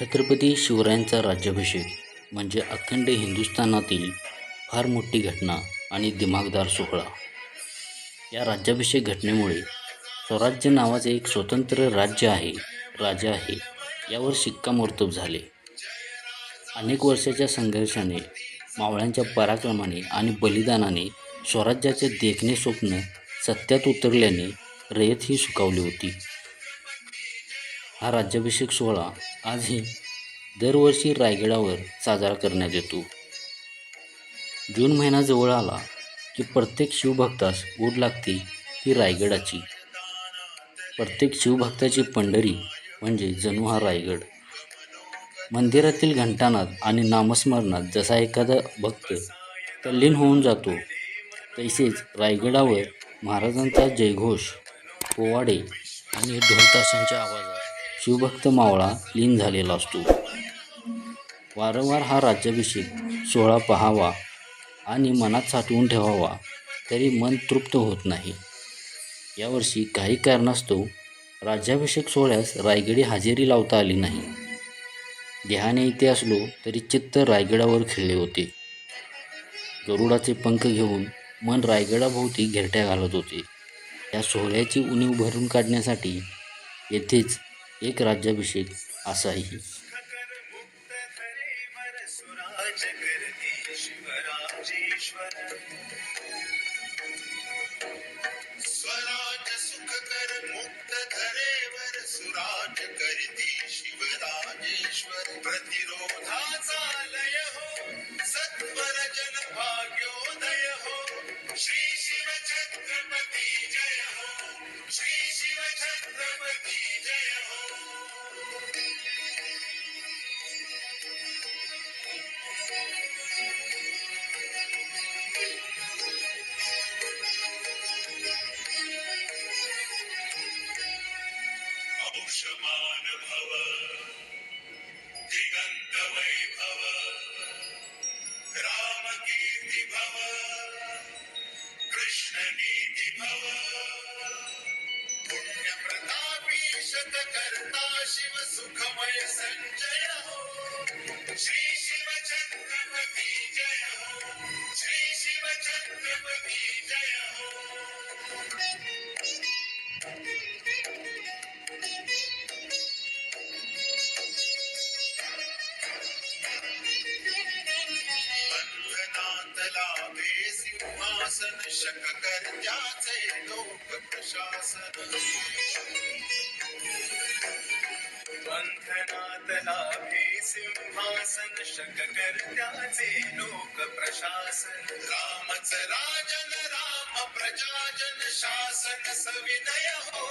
छत्रपती शिवरायांचा राज्याभिषेक म्हणजे अखंड हिंदुस्थानातील फार मोठी घटना आणि दिमागदार सोहळा. या राज्याभिषेक घटनेमुळे स्वराज्य नावाचे एक स्वतंत्र राज्य आहे राजा आहे यावर शिक्कामोर्तब झाले. अनेक वर्षाच्या संघर्षाने मावळ्यांच्या पराक्रमाने आणि बलिदानाने स्वराज्याचे देखणे स्वप्न सत्यात उतरल्याने रयत ही सुखावली होती. हा राज्याभिषेक सोहळा आजही दरवर्षी रायगडावर साजरा करण्यात येतो. जून महिना जवळ आला की प्रत्येक शिवभक्तास ओढ लागते ती रायगडाची. प्रत्येक शिवभक्ताची पंढरी म्हणजे जणू हा रायगड. मंदिरातील घंटानाद आणि नामस्मरणात जसा एखादा भक्त तल्लीन होऊन जातो तसेच रायगडावर महाराजांचा जयघोष पोवाडे आणि ढोलताशांच्या आवाज शिवभक्त मावळा लीन झालेला असतो. वारंवार हा राज्याभिषेक सोहळा पहावा आणि मनात साठवून ठेवावा तरी मन तृप्त होत नाही. यावर्षी काही कारणास्तव राज्याभिषेक सोहळ्यास रायगडी हजेरी लावता आली नाही. देहाने इथे असलो तरी चित्त रायगडावर खेळले होते. गरुडाचे पंख घेऊन मन रायगडाभोवती घेरट्या घालत होते. या सोहळ्याची उणीव भरून काढण्यासाठी येथेच एक राज्याभिषेक असाही. सुराज करती स्वराज मुक्त सुराज शिवराजेश्वर लय श्री शिव छत्रपती जय हो. श्री शिव छत्रपती शिव सुखमय संजय हो श्री शिव छत्रपती शककर्त्याचे लोकप्रशासन कर्त्याचे लोक प्रशासन बंधनात लाभे सिंहासन शक कर्त्याचे लोक प्रशासन रामच राजन राम प्रजाजन शासन सविनय हो।